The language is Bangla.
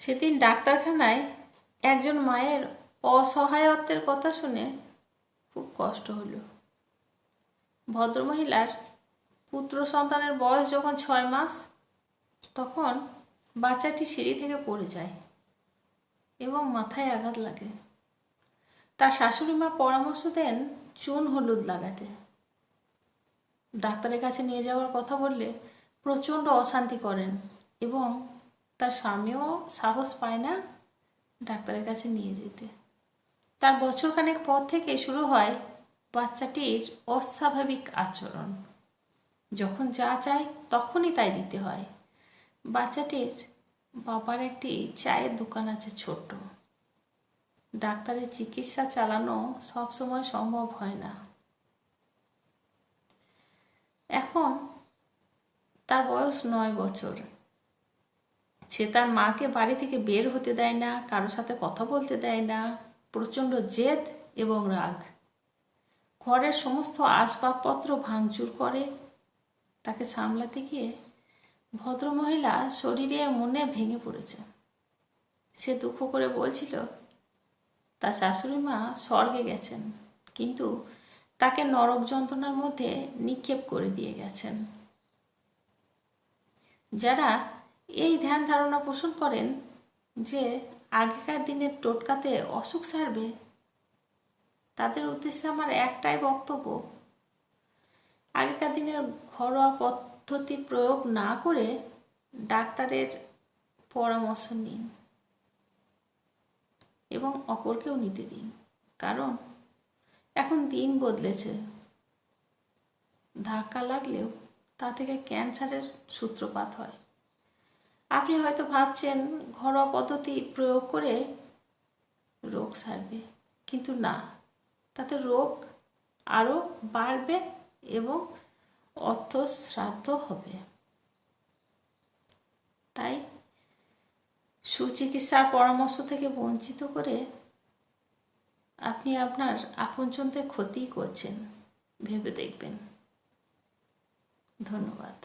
সেদিন ডাক্তারখানায় একজন মায়ের অসহায়ত্বের কথা শুনে খুব কষ্ট হলো। ভদ্রমহিলার পুত্র সন্তানের বয়স যখন ছয় মাস, তখন বাচ্চাটি সিঁড়ি থেকে পড়ে যায় এবং মাথায় আঘাত লাগে। তার শাশুড়ি মা পরামর্শ দেন, চুন হলুদ লাগাতে। ডাক্তারের কাছে নিয়ে যাওয়ার কথা বললে প্রচণ্ড অশান্তি করেন এবং তার স্বামীও সাহস পায় না ডাক্তারের কাছে নিয়ে যেতে। তার বছরখানেক পর থেকে শুরু হয় বাচ্চাটির অস্বাভাবিক আচরণ। যখন যা চায় তখনই তাই দিতে হয়। বাচ্চাটির বাবার একটি চায়ের দোকান আছে ছোট। ডাক্তারের চিকিৎসা চালানো সবসময় সম্ভব হয় না। এখন তার বয়স নয় বছর। সে তার মাকে বাড়ি থেকে বের হতে দেয় না কারোর সাথে কথা বলতে দেয় না, প্রচণ্ড জেদ এবং রাগ। ঘরের সমস্ত আসবাবপত্র ভাঙচুর করে। তাকে সামলাতে গিয়ে ভদ্রমহিলা শরীরে মনে ভেঙে পড়েছে। সে দুঃখ করে বলছিল তার শাশুড়ি মা স্বর্গে গেছেন, কিন্তু তাকে নরক যন্ত্রণার মধ্যে নিক্ষেপ করে দিয়ে গেছেন। যারা এই ধ্যান ধারণা পোষণ করেন যে আগেকার দিনের টোটকাতে অসুখ সারবে। তাদের উদ্দেশ্যে আমার একটাই বক্তব্য, আগেকার দিনের ঘরোয়া পদ্ধতি প্রয়োগ না করে ডাক্তারের পরামর্শ নিন এবং অপরকেও নিতে দিন। কারণ এখন দিন বদলেছে। ধাক্কা লাগলেও তা থেকে ক্যান্সারের সূত্রপাত হয়। আপনি হয়তো ভাবছেন ঘরোয়া পদ্ধতি প্রয়োগ করে রোগ সারবে, কিন্তু না। তাতে রোগ আরও বাড়বে এবং অর্থ শ্রাদ্ধ হবে। তাই সুচিকিৎসার পরামর্শ থেকে বঞ্চিত করে আপনি আপনার আপনজনদের ক্ষতি করছেন, ভেবে দেখবেন। ধন্যবাদ।